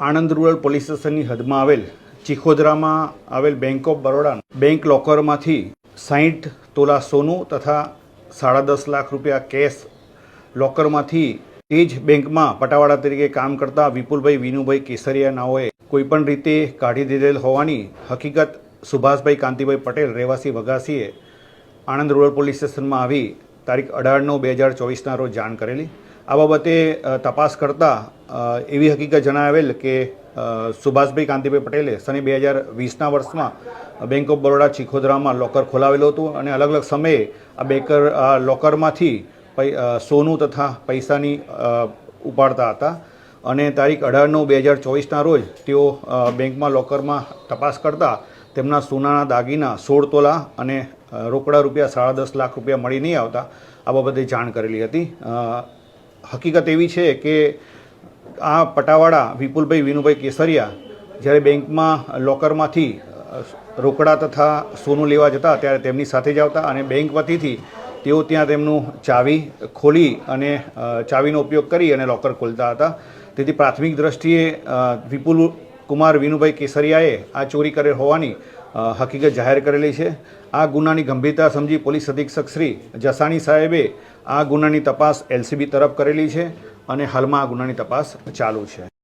Anand rural police સ્ટેશનની હદમાં આવેલ ચિખોદરામાં આવેલ બેંક ઓફ બરોડા બેંક લોકરમાંથી સાહીઠ તોલા સોનું તથા સાડા દસ લાખ રૂપિયા કેશ લોકરમાંથી તે જ બેંકમાં પટાવાળા તરીકે કામ કરતા વિપુલભાઈ, વિનુભાઈ કેસરિયા નાઓએ કોઈપણ રીતે કાઢી દીધેલ હોવાની હકીકત સુભાષભાઈ કાંતિભાઈ પટેલ, રહેવાસી વઘાસીએ આણંદ રૂરલ પોલીસ સ્ટેશનમાં આવી તારીખ અઢાર નવ બે હજાર ચોવીસના રોજ જાણ કરેલી. આ બાબતે તપાસ કરતાં એવી હકીકત જણાવેલ કે સુભાષભાઈ કાંતિભાઈ પટેલે સને બે હજાર વીસના વર્ષમાં બેંક ઓફ બરોડા ચીખોદરામાં લોકર ખોલાવેલું હતું અને અલગ અલગ સમયે આ બેકર, આ લોકરમાંથી સોનું તથા પૈસાની ઉપાડતા હતા. અને તારીખ અઢાર નવ બે હજાર ચોવીસના રોજ તેઓ બેંકમાં લોકરમાં તપાસ કરતા તેમના સોનાના દાગીના સોળ તોલા અને રોકડા રૂપિયા સાડા દસ લાખ રૂપિયા મળી નહીં આવતા, આ બાબતે જાણ કરેલી હતી. હકીકત એવી છે કે આ પટાવાળા વિપુલભાઈ વિનુભાઈ કેસરિયા જ્યારે બેંકમાં, લોકરમાંથી રોકડા તથા સોનું લેવા જતા ત્યારે તેમની સાથે જ આવતા અને બેંક વતીથી તેઓ ત્યાં તેમનું ચાવી ખોલી અને ચાવીનો ઉપયોગ કરી અને લોકર ખોલતા હતા. તેથી પ્રાથમિક દ્રષ્ટિએ વિપુલ કુમાર વિનુભાઈ કેસરિયાએ આ ચોરી કરેલ હોવાની હકીકત જાહેર કરેલી છે. આ ગુનાની ગંભીરતા સમજી પોલીસ અધિક્ષક શ્રી જસાણી સાહેબે આ ગુનાની તપાસ એલસીબી તરફ કરેલી છે અને હાલમાં આ ગુનાની તપાસ ચાલુ છે.